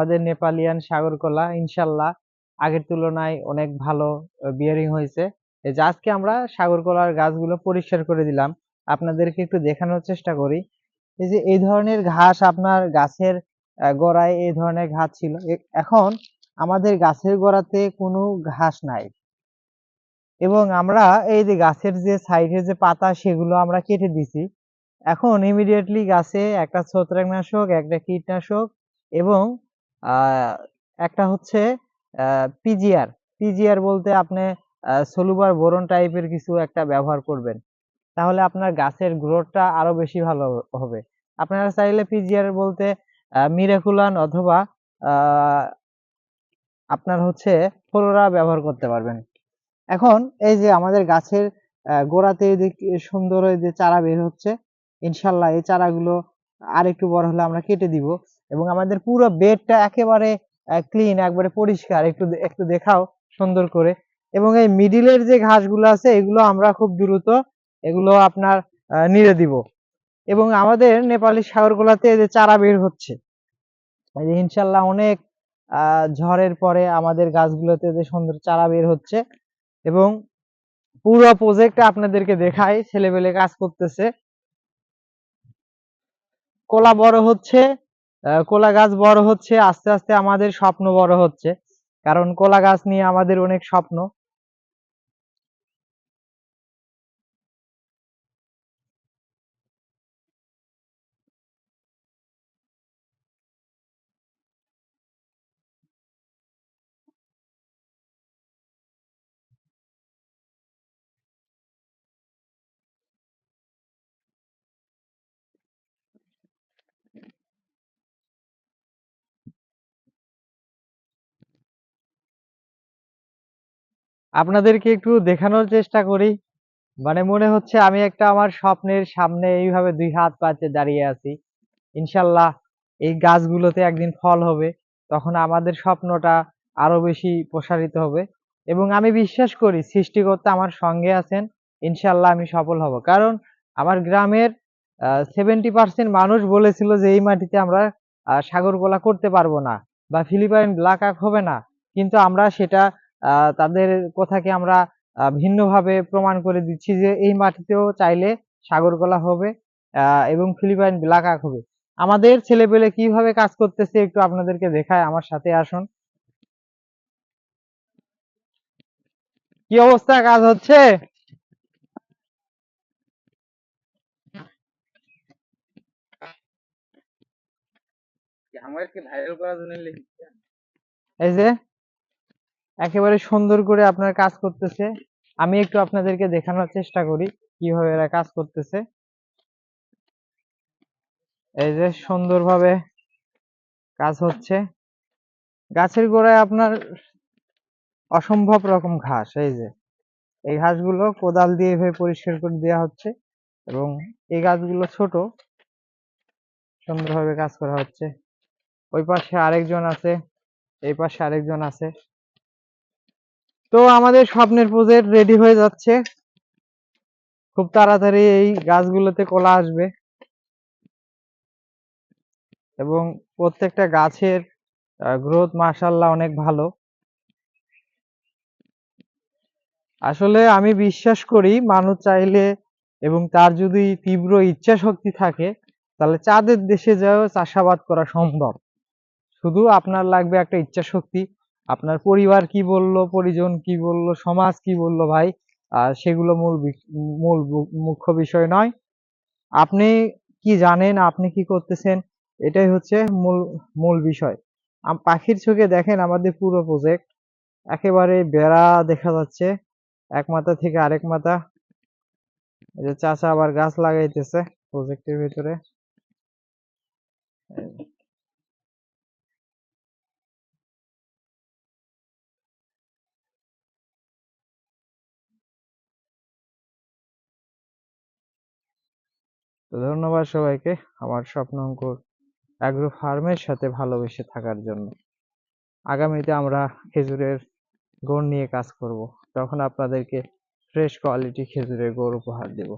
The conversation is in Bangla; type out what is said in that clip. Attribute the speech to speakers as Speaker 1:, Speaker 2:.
Speaker 1: আমাদের নেপালিয়ান সাগর কলা ইনশাল্লাহ আগের তুলনায় অনেক ভালো বিয়ারিং হয়েছে। যে আজকে আমরা সাগর কলার গাছগুলো পরিষ্কার করে দিলাম। আপনাদেরকে একটু দেখানোর চেষ্টা করি। এই যে এই ধরনের ঘাস আপনার গাছের গোড়ায় এই ধরনের ঘাস ছিল। এখন আমাদের গাছের গোড়াতে কোনো ঘাস নাই। এবং আমরা এই যে গাছের যে সাইডে যে পাতা, সেগুলো আমরা কেটে দিছি। এখন ইমিডিয়েটলি গাছে একটা ছত্রাকনাশক, একটা কীটনাশক এবং একটা হচ্ছে পিজিআর পিজিআর বলতে আপনি সলুবার বোরন টাইপের কিছু একটা ব্যবহার করবেন। তাহলে আপনার গাছের গ্রোথটা আরও বেশি ভালো হবে। আপনারা চাইলে পিজিআর বলতে মিরাকুলান অথবা আপনার হচ্ছে ফ্লোরা ব্যবহার করতে পারবেন। এখন এই যে আমাদের গাছের গোড়াতে সুন্দর যে চারা বের হচ্ছে, ইনশাল্লাহ এই চারাগুলো আর একটু বড় হলে আমরা কেটে দিব। এবং আমাদের পুরো বেডটা একেবারে ক্লিন একবারে পরিষ্কার। একটু একটু দেখাও সুন্দর করে। এবং এই মিডিলের যে ঘাসগুলো আছে, এগুলো আমরা খুব দ্রুত এগুলো আপনার নিড়ে দিব। এবং আমাদের নেপালি সাগরগুলাতে যে চারা বের হচ্ছে ইনশাল্লাহ অনেক ঝড়ের পরে আমাদের গাছগুলোতে যে সুন্দর চারা বের হচ্ছে। এবং পুরো প্রজেক্টটা আপনাদেরকে দেখাই ছেলেবেলে কাজ করতেছে। কোলা বড় হচ্ছে কোলা গাছ বড় হচ্ছে, আস্তে আস্তে আমাদের স্বপ্ন বড় হচ্ছে। কারণ কলা গাছ নিয়ে আমাদের অনেক স্বপ্ন। আপনাদেরকে একটু দেখানোর চেষ্টা করি। মানে মনে হচ্ছে আমি একটা আমার স্বপ্নের সামনে এইভাবে দুই হাত পাতে দাঁড়িয়ে আছি। ইনশাল্লাহ এই গাছগুলোতে একদিন ফল হবে, তখন আমাদের স্বপ্নটা আরও বেশি প্রসারিত হবে। এবং আমি বিশ্বাস করি সৃষ্টিকর্তা আমার সঙ্গে আছেন, ইনশাল্লাহ আমি সফল হব। কারণ আমার গ্রামের সেভেন্টি পার্সেন্ট মানুষ বলেছিল যে এই মাটিতে আমরা সাগর গোলা করতে পারব না বা ফিলিপাইন ব্ল্যাক আক হবে না। কিন্তু আমরা সেটা তাদের কথাকে আমরা ভিন্নভাবে প্রমাণ করে দিচ্ছি যে এই মাটিতেও চাইলে সাগর গলা হবে এবং ফিলিপাইন ব্ল্যাক আক হবে। আমাদের ছেলেপেলে কীভাবে কাজ করতেছে একটু আপনাদেরকে দেখায় আমার সাথে আসুন। কি অবস্থা কাজ হচ্ছে? এই যে? একেবারে সুন্দর করে আপনার কাজ করতেছে। আমি একটু আপনাদেরকে দেখানোর চেষ্টা করি কীভাবে এরা কাজ করতেছে। এই যে সুন্দরভাবে কাজ হচ্ছে। গাছের গোড়ায় আপনার অসম্ভব রকম ঘাস, এই যে। এই ঘাসগুলো কোদাল দিয়ে এভাবে পরিষ্কার করে দেওয়া হচ্ছে এবং এই গাছগুলো ছোট। সুন্দরভাবে কাজ করা হচ্ছে। ওই পাশে আরেকজন আছে, এই পাশে আরেকজন আছে। তো আমাদের স্বপ্নের প্রজেক্ট রেডি হয়ে যাচ্ছে। খুব তাড়াতাড়ি এই গাছগুলোতে কলা আসবে। এবং প্রত্যেকটা গাছের গ্রোথ মাশাল্লাহ অনেক ভালো। আসলে আমি বিশ্বাস করি মানুষ চাইলে এবং তার যদি তীব্র ইচ্ছা শক্তি থাকে, তাহলে চাঁদের দেশে যাও চাষাবাদ করা সম্ভব। শুধু আপনার লাগবে একটা ইচ্ছা শক্তি আপনার পরিবার কি বলল, পরিজন কি বলল, সমাজ কি বলল ভাই? সেগুলো মূল মূল মুখ্য বিষয় নয়। আপনি কি জানেন, আপনি কি করতেছেন, এটাই হচ্ছে মূল মূল বিষয়। পাখির চোখে দেখেন আমাদের পুরো প্রজেক্ট একেবারে বেড়া দেখা যাচ্ছে, এক মাথা থেকে আরেক মাথা। চাচা আবার গাছ লাগাইতেছে প্রজেক্টের ভিতরে। তো ধন্যবাদ সবাইকে আমার স্বপ্ন অঙ্কুর অ্যাগ্রো ফার্মের সাথে ভালোবেসে থাকার জন্য। আগামীতে আমরা খেজুরের গুড় নিয়ে কাজ করব। তখন আপনাদেরকে ফ্রেশ কোয়ালিটি খেজুরের গুড় উপহার দেব।